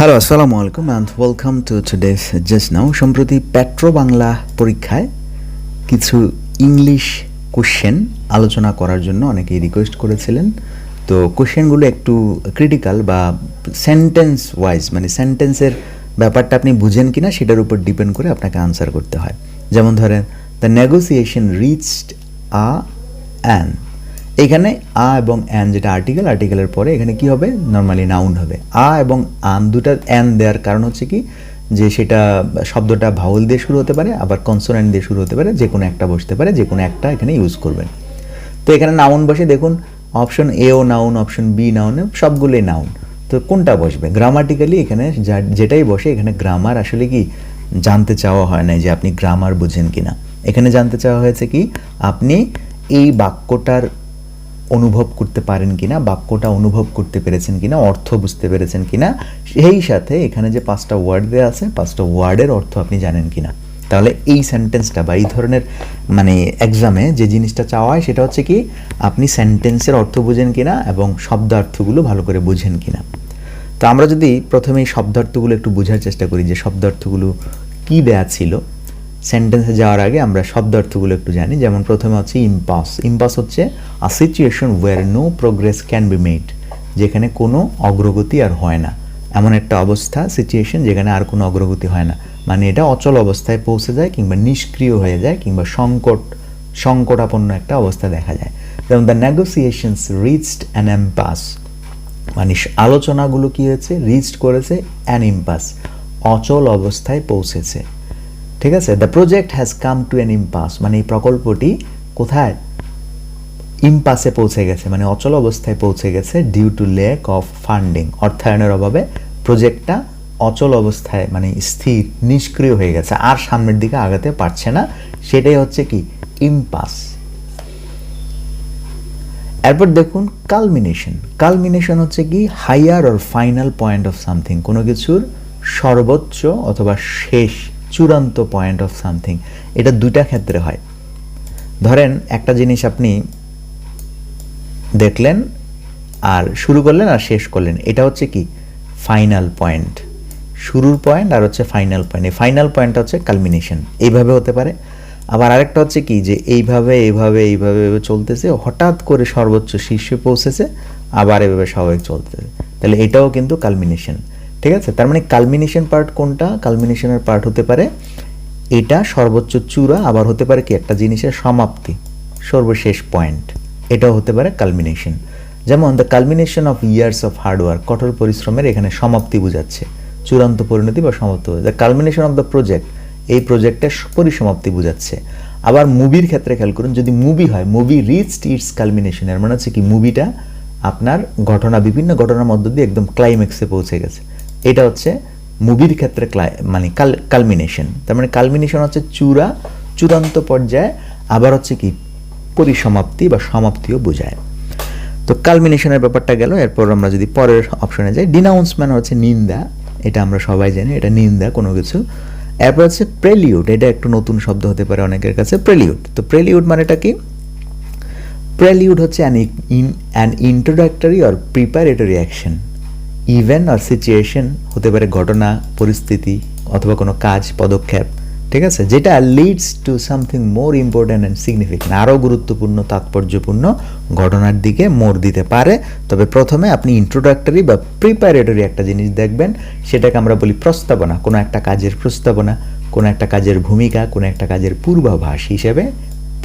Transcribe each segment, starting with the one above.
Hello আসসালামু আলাইকুম and welcome to today's just now সম্প্রতি পেট্রো বাংলা পরীক্ষায় কিছু ইংলিশ কোশ্চেন আলোচনা করার জন্য অনেকেই রিকোয়েস্ট করেছিলেন। তো কোশ্চেনগুলো একটু ক্রিটিক্যাল বা সেন্টেন্স ওয়াইজ মানে সেন্টেন্সের ব্যাপারটা আপনি বুঝেন কিনা সেটার উপর ডিপেন্ড করে আপনাকে আনসার করতে হয়। যেমন ধরেন the negotiation reached a an এখানে আ এবং অ্যান যেটা আর্টিকেল আর্টিকেলের পরে এখানে কি হবে? নর্মালি নাউন হবে। আ এবং আন দুটা অ্যান দেওয়ার কারণ হচ্ছে কি? যে সেটা শব্দটা ভাউল দিয়ে শুরু হতে পারে, আবার কনসোনেন্ট দিয়ে শুরু হতে পারে, যে কোনো একটা বসতে পারে, যে কোনো একটা এখানে ইউজ করবেন। তো এখানে নাউন বসে দেখুন অপশন এ ও নাউন অপশন বি নাউন সবগুলোই নাউন তো কোনটা বসবে? গ্রামাটিক্যালি এখানে যেটাই বসে, এখানে গ্রামার আসলে কি? জানতে চাওয়া হয় না যে আপনি গ্রামার বুঝেন কি না এখানে জানতে চাওয়া হয়েছে কি? আপনি এই বাক্যটার অনুভব করতে পারেন কিনা, বাক্যটা অনুভব করতে পেরেছেন কিনা, অর্থ বুঝতে পেরেছেন কিনা, সেই সাথে এখানে যে পাঁচটা ওয়ার্ড দেওয়া আছে, পাঁচটা ওয়ার্ডের অর্থ আপনি জানেন কিনা। তাহলে এই সেন্টেন্সটা বা এই ধরনের মানে এক্সামে যে জিনিসটা চাওয়া হয়, সেটা হচ্ছে কি, আপনি সেন্টেন্সের অর্থ বুঝেন কিনা এবং শব্দার্থগুলো ভালো করে বুঝেন কিনা। তো আমরা যদি প্রথমে এই শব্দার্থগুলো একটু বোঝার চেষ্টা করি যে শব্দার্থগুলো কী দেয়া ছিল সেন্টেন্সে যাওয়ার আগে আমরা শব্দার্থগুলো একটু জানি। যেমন প্রথমে হচ্ছে ইম্পাস ইম্পাস হচ্ছে a situation where no progress can be made যেখানে কোনো অগ্রগতি আর হয় না। এমন একটা অবস্থা সিচুয়েশন যেখানে আর কোনো অগ্রগতি হয় না। মানে এটা অচল অবস্থায় পৌঁছে যায় কিংবা নিষ্ক্রিয় হয়ে যায় কিংবা সংকট, সংকটাপন্ন একটা অবস্থা দেখা যায়। যেমন the negotiations reached an impasse মানে আলোচনাগুলো কী হয়েছে? রিচড করেছে অ্যান ইম্পাস অচল অবস্থায় পৌঁছেছে। ঠিক আছে? The project has come to an impasse মানে এই প্রকল্পটি কোথায়? ইম্পাসে পৌঁছে গেছে মানে অচল অবস্থায় পৌঁছে গেছে due to lack of funding অর্থায়নের অভাবে প্রজেক্টটা অচল অবস্থায় মানে স্থির, নিষ্ক্রিয় হয়ে গেছে। আর সামনের দিকে আগাতে পারছে না। সেটাই হচ্ছে কি? ইম্পাস এরপর দেখুন কালমিনেশন কালমিনেশন হচ্ছে কি? Higher or final point of something কোনো কিছুর সর্বোচ্চ অথবা শেষ চূড়ান্ত পয়েন্ট অফ সামথিং এটা দুইটা ক্ষেত্রে হয়। ধরেন একটা জিনিস আপনি দেখলেন আর শুরু করলেন আর শেষ করলেন। এটা হচ্ছে কি? ফাইনাল পয়েন্ট শুরুর পয়েন্ট আর হচ্ছে ফাইনাল পয়েন্ট এই ফাইনাল পয়েন্টটা হচ্ছে কালমিনেশন এইভাবে হতে পারে। আবার আরেকটা হচ্ছে কি? যে এইভাবে এইভাবে এইভাবে চলতেছে। হঠাৎ করে সর্বোচ্চ শীর্ষে পৌঁছেছে, আবার এভাবে স্বাভাবিক চলতেছে। তাহলে এটাও কিন্তু কালমিনেশন ঠিক আছে? তার মানে কালমিনেশন পার্ট কোনটা? কালমিনেশনের পার্ট হতে পারে এটা সর্বোচ্চ চূড়া, আবার হতে পারে কি? একটা জিনিসের সমাপ্তি, সর্বশেষ পয়েন্ট এটাও হতে পারে কালমিনেশন যেমন the culmination of years of hard work কঠোর পরিশ্রমের এখানে সমাপ্তি বোঝাচ্ছে, চূড়ান্ত পরিণতি বা সমাপ্তি the culmination of the project এই প্রজেক্টের পরিসমাপ্তি বোঝাচ্ছে। আবার মুভির ক্ষেত্রে খেয়াল করুন, যদি মুভি হয় মুভি রিচড ইটস কালমিনেশন এর মানে হচ্ছে কি মুভিটা আপনার ঘটনা, বিভিন্ন ঘটনার মধ্য দিয়ে একদম ক্লাইম্যাক্সে পৌঁছে গেছে। এটা হচ্ছে মুভির ক্ষেত্রে মানে কাল কালমিনেশন তার মানে কালমিনেশন হচ্ছে চূড়া, চূড়ান্ত পর্যায়ে আবার হচ্ছে কি পরিসমাপ্তি বা সমাপ্তিও বোঝায়। তো কালমিনেশনের ব্যাপারটা গেল, এরপর আমরা যদি পরের অপশনে যাই ডিনাউন্সমেন্ট হচ্ছে নিন্দা। এটা আমরা সবাই জানি, এটা নিন্দা কোনো কিছু। এরপর হচ্ছে প্রেলিউড এটা একটু নতুন শব্দ হতে পারে অনেকের কাছে প্রেলিউড তো প্রেলিউড মানেটা কি? প্রেলিউড হচ্ছে an in an introductory or preparatory action event R situation হতে পারে ঘটনা, পরিস্থিতি, অথবা কোনো কাজ, পদক্ষেপ, ঠিক আছে? যেটা leads to something more important and significant আরও গুরুত্বপূর্ণ, তাৎপর্যপূর্ণ ঘটনার দিকে মোড় দিতে পারে। তবে প্রথমে আপনি ইন্ট্রোডাক্টরি বা প্রিপারেটরি একটা জিনিস দেখবেন, সেটাকে আমরা বলি প্রস্তাবনা, কোনো একটা কাজের প্রস্তাবনা, কোনো একটা কাজের ভূমিকা, কোনো একটা কাজের পূর্বাভাস হিসেবে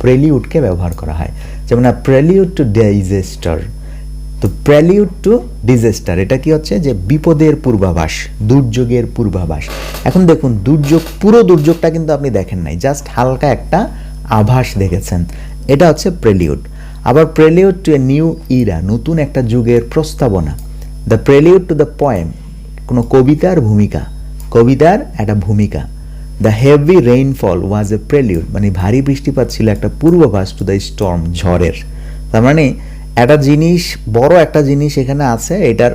প্রেলিউডকে ব্যবহার করা হয়। যেমন প্রেলিউড টু ডিজাস্টার তো প্রেলিউড টু ডিজাস্টার এটা কি হচ্ছে? যে বিপদের পূর্বাভাস, দুর্যোগের পূর্বাভাস। এখন দেখুন, দুর্যোগ, পুরো দুর্যোগটা কিন্তু আপনি দেখেন নাই জাস্ট হালকা একটা আভাস দেখেছেন। এটা হচ্ছে প্রেলিউড আবার prelude to a new era নতুন একটা যুগের প্রস্তাবনা। The prelude to the poem কোনো কবিতার ভূমিকা। কবিতার একটা ভূমিকা। The heavy rainfall was a prelude মানে ভারী বৃষ্টিপাত ছিল একটা পূর্বাভাস টু দ্য স্টর্ম ঝড়ের। তার মানে একটা জিনিস, বড় একটা জিনিস এখানে আছে, এটার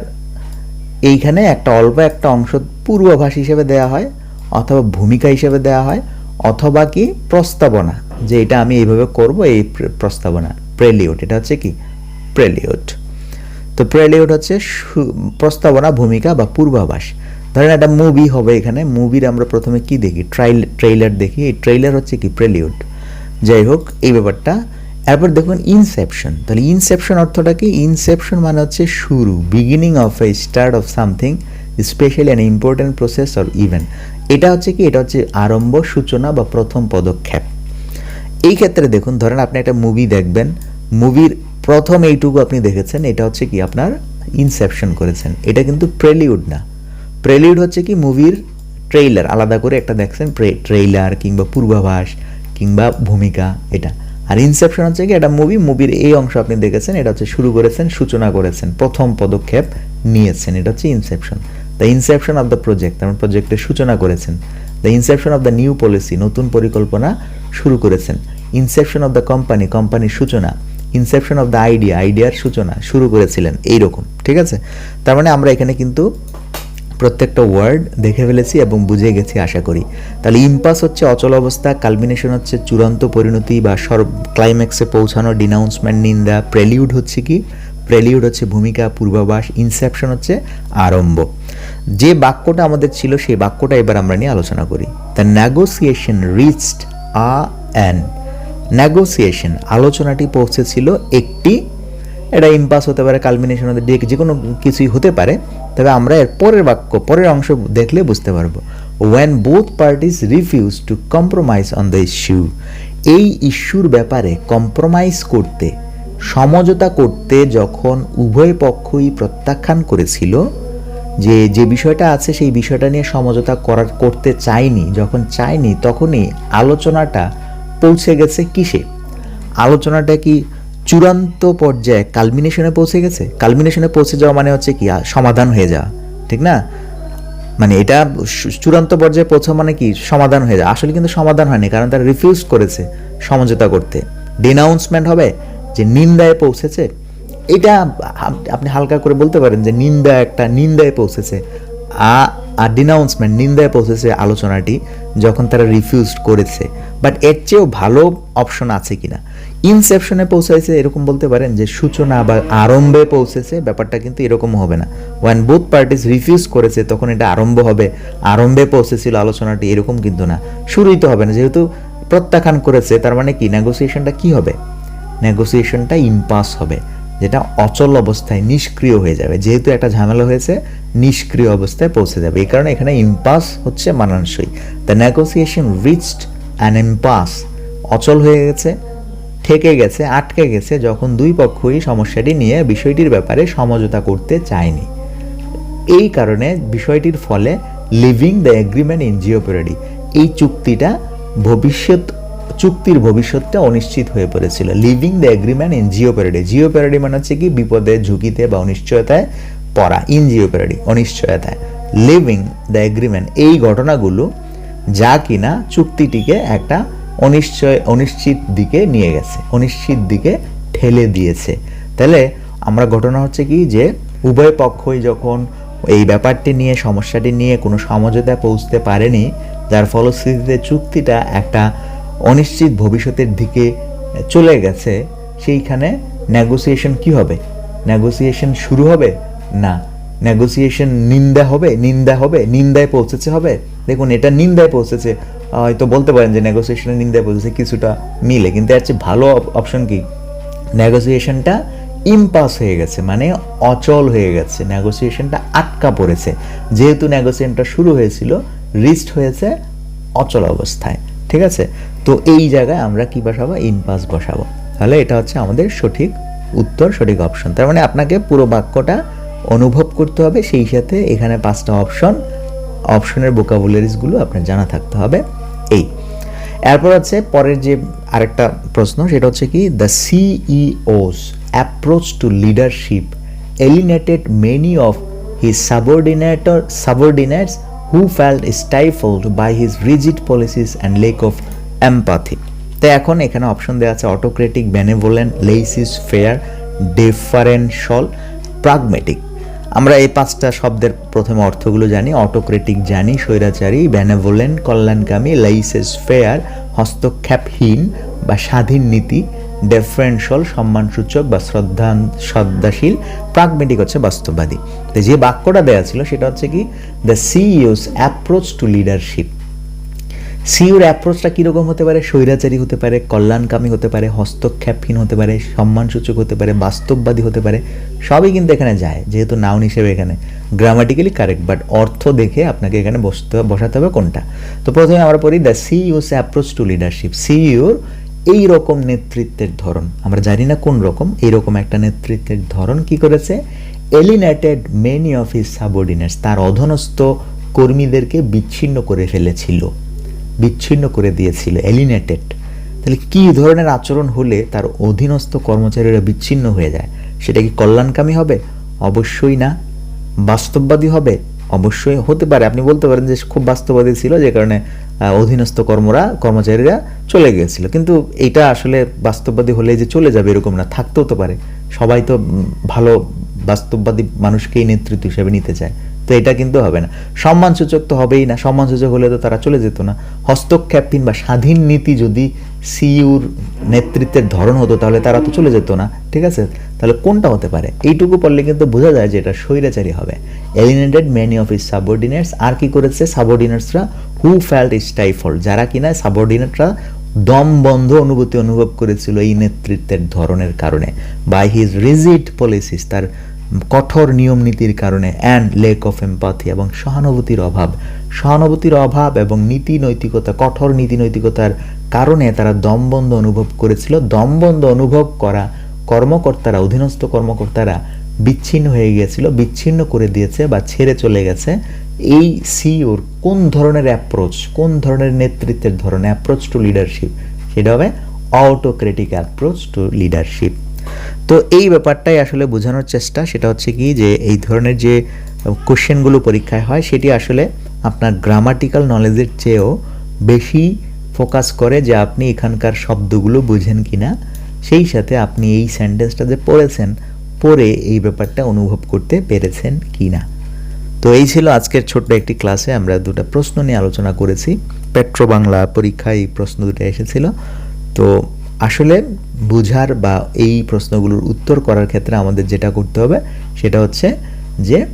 এইখানে একটা অল্প একটা অংশ পূর্বাভাস হিসেবে দেয়া হয়, অথবা ভূমিকা হিসেবে দেয়া হয়, অথবা কি প্রস্তাবনা, যে এটা আমি এইভাবে করব, এই প্রস্তাবনা, প্রেলিউড, এটা হচ্ছে কি? প্রেলিউড। তো প্রেলিউড হচ্ছে প্রস্তাবনা, ভূমিকা বা পূর্বাভাস। ধরেন একটা মুভি হবে এখানে, মুভির আমরা প্রথমে কি দেখি? ট্রাইল, ট্রেইলার দেখি, এই ট্রেইলার হচ্ছে কি? প্রেলিউড। যাই হোক, এই ব্যাপারটা এরপর দেখুন ইনসেপশন তাহলে ইনসেপশন অর্থটা কি? ইনসেপশন মানে হচ্ছে শুরু beginning of a start of something specially an important process or event এটা হচ্ছে কি? এটা হচ্ছে আরম্ভ, সূচনা বা প্রথম পদক্ষেপ। এই ক্ষেত্রে দেখুন, ধরেন আপনি একটা মুভি দেখবেন। মুভির প্রথম এইটুকু আপনি দেখেছেন, এটা হচ্ছে কি? আপনার ইনসেপশন করেছেন। এটা কিন্তু প্রেলিউড না। প্রেলিউড হচ্ছে কি? মুভির ট্রেইলার আলাদা করে একটা দেখছেন ট্রেইলার কিংবা পূর্বাভাস কিংবা ভূমিকা, এটা। আর ইনসেপশন হচ্ছে কি একটা মুভি মুভির এই অংশ আপনি দেখেছেন, এটা হচ্ছে শুরু করেছেন, সূচনা করেছেন, প্রথম পদক্ষেপ নিয়েছেন, এটা হচ্ছে inception the inception of the project তেমন প্রজেক্টের সূচনা করেছেন। The inception of the new policy নতুন পরিকল্পনা শুরু করেছেন। ইনসেপশন অফ দ্য কোম্পানি কোম্পানির সূচনা। ইনসেপশন অফ দ্য আইডিয়া আইডিয়ার সূচনা শুরু করেছিলেন, এইরকম, ঠিক আছে? তার মানে আমরা এখানে কিন্তু প্রত্যেকটা ওয়ার্ড দেখে ফেলেছি এবং বুঝে গেছি, আশা করি। তাহলে ইম্পাস হচ্ছে অচল অবস্থা কালমিনেশন হচ্ছে চূড়ান্ত পরিণতি বা সর্ব ক্লাইম্যাক্সে পৌঁছানো ডিনাউন্সমেন্ট নিন্দা। প্রেলিউড হচ্ছে কি? প্রেলিউড হচ্ছে ভূমিকা, পূর্বাভাস ইনসেপশন হচ্ছে আরম্ভ। যে বাক্যটা আমাদের ছিল, সেই বাক্যটা এবার আমরা নিয়ে আলোচনা করি। The negotiation reached a an negotiation আলোচনাটি পৌঁছেছিল একটি এটা ইম্পাস হতে পারে কালমিনেশন হতে যে যে কোনো কিছুই হতে পারে। তবে আমরা এর পরের বাক্য, পরের অংশ দেখলে বুঝতে পারব। When both parties refuse to compromise on the issue এই ইস্যুর ব্যাপারে কম্প্রোমাইজ করতে, সমঝোতা করতে যখন উভয় পক্ষই প্রত্যাখ্যান করেছিল, যে যে বিষয়টা আছে সেই বিষয়টা নিয়ে সমঝোতা করার, করতে চায়নি, যখন চায়নি তখনই আলোচনাটা পৌঁছে গেছে কিসে? আলোচনাটা কি চূড়ান্ত পর্যায়ে কালমিনেশনে পৌঁছে গেছে? কালমিনেশনে পৌঁছে যাওয়া মানে হচ্ছে কি সমাধান হয়ে যাওয়া, ঠিক না? মানে এটা চূড়ান্ত পর্যায়ে পৌঁছা মানে কি, সমাধান হয়ে যায় আসলে কিন্তু সমাধান হয়নি, কারণ তারা রিফিউজ করেছে সমঝোতা করতে। ডিনাউন্সমেন্ট হবে যে নিন্দায় পৌঁছেছে। এটা আপনি হালকা করে বলতে পারেন যে নিন্দা একটা, নিন্দায় পৌঁছেছে। আ- আর ডিনাউন্সমেন্ট নিন্দায় পৌঁছেছে আলোচনাটি যখন তারা রিফিউজ করেছে। বাট এর চেয়েও ভালো অপশন আছে কিনা? ইনসেপশনে পৌঁছাইছে, এরকম বলতে পারেন যে সূচনা বা আরম্ভে পৌঁছেছে, ব্যাপারটা কিন্তু এরকম হবে না। ওয়ান বোথ পার্টিস রিফিউজ করেছে, তখন এটা আরম্ভ হবে। আরম্ভে পৌঁছেছিল আলোচনাটি, এরকম কিন্তু না। শুরুই তো হবে না, যেহেতু প্রত্যাখ্যান করেছে, তার মানে কি? নেগোসিয়েশনটা কি হবে? নেগোসিয়েশনটা ইম্পাস হবে, যেটা অচল অবস্থায় নিষ্ক্রিয় হয়ে যাবে। যেহেতু একটা ঝামেলা হয়েছে, নিষ্ক্রিয় অবস্থায় পৌঁছে যাবে। এই কারণে এখানে ইম্পাস হচ্ছে মানানসই। The negotiation reached an impasse অচল হয়ে গেছে ঠেকে গেছে, আটকে গেছে যখন দুই পক্ষই সমস্যাটি নিয়ে বিষয়টির ব্যাপারে সমঝোতা করতে চায়নি। এই কারণে বিষয়টির ফলে leaving the agreement in jeopardy এই চুক্তিটা ভবিষ্যৎ, চুক্তির ভবিষ্যৎটা অনিশ্চিত হয়ে পড়েছিল। Leaving the agreement in jeopardy jeopardy মানে হচ্ছে কি? বিপদে, ঝুঁকিতে বা অনিশ্চয়তায় পড়া ইন জিওপেরাডি অনিশ্চয়তায়। লিভিং দ্য এগ্রিমেন্ট এই ঘটনাগুলো যা কিনা চুক্তিটিকে একটা অনিশ্চয়, অনিশ্চিত দিকে নিয়ে গেছে, অনিশ্চিত দিকে ঠেলে দিয়েছে। তাহলে আমরা ঘটনা হচ্ছে কি যে, উভয় পক্ষই যখন এই ব্যাপারটি নিয়ে, সমস্যাটি নিয়ে কোনো সমঝোতায় পৌঁছতে পারেনি, যার ফলশ্রুতিতে চুক্তিটা একটা অনিশ্চিত ভবিষ্যতের দিকে চলে গেছে, সেইখানে নেগোসিয়েশন কি হবে? নেগোসিয়েশন শুরু হবে? না। নেগোসিয়েশন নিন্দা হবে নিন্দা হবে, নিন্দায় পৌঁছেছে হবে? দেখুন, এটা নিন্দায় পৌঁছেছে। হয়তো বলতে পারেন যে নেগোসিয়েশনের নিন্দায় পৌঁছেছে, কিছুটা মিলে, কিন্তু এর চেয়ে ভালো অপশন কি? নেগোসিয়েশনটা ইম্পাস হয়ে গেছে মানে অচল হয়ে গেছে। নেগোসিয়েশনটা আটকা পড়েছে। যেহেতু নেগোসিয়েশনটা শুরু হয়েছিল, রিস্ট হয়েছে অচল অবস্থায়, ঠিক আছে? তো এই জায়গায় আমরা কি বসাবো? ইম্পাস বসাবো। তাহলে এটা হচ্ছে আমাদের সঠিক উত্তর, সঠিক অপশন তার মানে আপনাকে পুরো বাক্যটা অনুভব করতে হবে, সেই সাথে এখানে পাঁচটা অপশন অপশনের বোকাবুলারিজগুলো আপনার জানা থাকতে হবে। এই। এরপর আছে পরের যে আরেকটা প্রশ্ন, সেটা হচ্ছে কি the CEO's approach to leadership alienated many of his subordinator subordinates who felt stifled by his rigid policies and lack of empathy তো এখন এখানে অপশন দেওয়া আছে autocratic benevolent laissez faire differential pragmatic আমরা এই পাঁচটা শব্দের প্রথমে অর্থগুলো জানি অটোক্রেটিক জানি, স্বৈরাচারী বেনেভোলেন্ট কল্যাণকামী লাইসেস ফেয়ার হস্তক্ষেপহীন বা স্বাধীন নীতি ডেফারেন্সল সম্মানসূচক বা শ্রদ্ধা শ্রদ্ধাশীল প্রাগমেটিক হচ্ছে বাস্তববাদী। যে বাক্যটা দেওয়া ছিল সেটা হচ্ছে কি? The CEO's approach to leadership সিইউর অ্যাপ্রোচটা কীরকম হতে পারে? স্বৈরাচারী হতে পারে, কল্যাণকামী হতে পারে, হস্তক্ষেপহীন হতে পারে, সম্মানসূচক হতে পারে, বাস্তববাদী হতে পারে, সবই কিন্তু এখানে যায়, যেহেতু নাউন হিসেবে এখানে গ্রামাটিক্যালি কারেক্ট বাট অর্থ দেখে আপনাকে এখানে বসতে, বসাতে হবে কোনটা? তো প্রথমে আমরা পড়ি the CEO's approach to leadership সিইউর এই রকম নেতৃত্বের ধরন। আমরা জানি না কোন রকম এই রকম একটা নেতৃত্বের ধরন কি করেছে? এলিনেটেড মেনি অফ হিস সাবঅর্ডিনেটস তার অধনস্থ কর্মীদেরকে বিচ্ছিন্ন করে ফেলেছিল। বিচ্ছিন্ন করে দিয়েছিল এলিনেটেড তাহলে কি ধরনের আচরণ হলে তার অধীনস্থ কর্মচারীরা বিচ্ছিন্ন হয়ে যায়? সেটা কি কল্যাণকামী হবে? অবশ্যই না। বাস্তববাদী হবে? অবশ্যই হতে পারে। আপনি বলতে পারেন যে খুব বাস্তববাদী ছিল, যে কারণে অধীনস্থ কর্মরা, কর্মচারীরা চলে গিয়েছিল। কিন্তু এটা আসলে বাস্তববাদী হলে যে চলে যাবে এরকম না, থাকতেও তো পারে। সবাই তো ভালো বাস্তববাদী মানুষকেই নেতৃত্ব হিসেবে নিতে চায়। তো এটা কিন্তু হবে না। সম্মানসূচক তো হবেই না। সম্মানসূচক হলে তো তারা চলে যেত না। হস্তক্ষেপহীন বা স্বাধীন নীতি যদি সিইউর নেতৃত্বের ধরন হতো, তাহলে তারা তো চলে যেত না। ঠিক আছে? তাহলে কোনটা হতে পারে? এইটুকু পড়লে কিন্তু বোঝা যায় যে এটা স্বৈরাচারী হবে। এলিনেটেড মেনি অফ ইস সাবঅর্ডিনেটস আর কি করেছে? সাবঅর্ডিনেটসরা হু ফেল্ট স্টাইফল যারা কিনা সাবঅর্ডিনেটরা দম বন্ধ অনুভূতি অনুভব করেছিল এই নেতৃত্বের ধরনের কারণে। বাই হিজ রিজিড পলিসিস তার কঠোর নিয়ম নীতির কারণে অ্যান্ড লেক অফ এম্পাথি এবং সহানুভূতির অভাব। সহানুভূতির অভাব এবং নীতি নৈতিকতা, কঠোর নীতি নৈতিকতার কারণে তারা দমবন্ধ অনুভব করেছিল। দমবন্ধ অনুভব করা কর্মকর্তারা, অধীনস্থ কর্মকর্তারা বিচ্ছিন্ন হয়ে গিয়েছিল, বিচ্ছিন্ন করে দিয়েছে বা ছেড়ে চলে গেছে। এই সিওর কোন ধরনের অ্যাপ্রোচ কোন ধরনের নেতৃত্বের ধরন অ্যাপ্রোচ টু লিডারশিপ সেটা হবে অটোক্রেটিক অ্যাপ্রোচ টু লিডারশিপ তো এই ব্যাপারটাই আসলে বোঝানোর চেষ্টা। সেটা হচ্ছে কি যে এই ধরনের যে কোশ্চেনগুলো পরীক্ষায় হয়, সেটি আসলে আপনার গ্রামাটিক্যাল নলেজের চেয়েও বেশি ফোকাস করে যে আপনি এখানকার শব্দগুলো বুঝেন কিনা সেই সাথে আপনি এই সেন্টেন্সটা যে পড়েছেন, পড়ে এই ব্যাপারটা অনুভব করতে পেরেছেন কিনা তো এই ছিল আজকের ছোট্ট একটি ক্লাসে আমরা দুটো প্রশ্ন নিয়ে আলোচনা করেছি। পেট্রো বাংলা পরীক্ষায় এই প্রশ্ন দুটো এসেছিল। তো আসলে বুঝার বা এই প্রশ্নগুলোর উত্তর করার ক্ষেত্রে আমাদের যেটা করতে হবে, সেটা হচ্ছে যে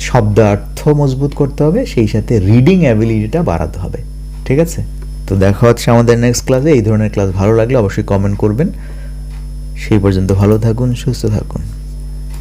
শব্দ অর্থ মজবুত করতে হবে, সেই সাথে রিডিং অ্যাবিলিটিটা বাড়াতে হবে। ঠিক আছে? তো দেখা হচ্ছে আমাদের নেক্সট ক্লাসে এই ধরনের ক্লাস ভালো লাগলে অবশ্যই কমেন্ট করবেন। সেই পর্যন্ত ভালো থাকুন, সুস্থ থাকুন।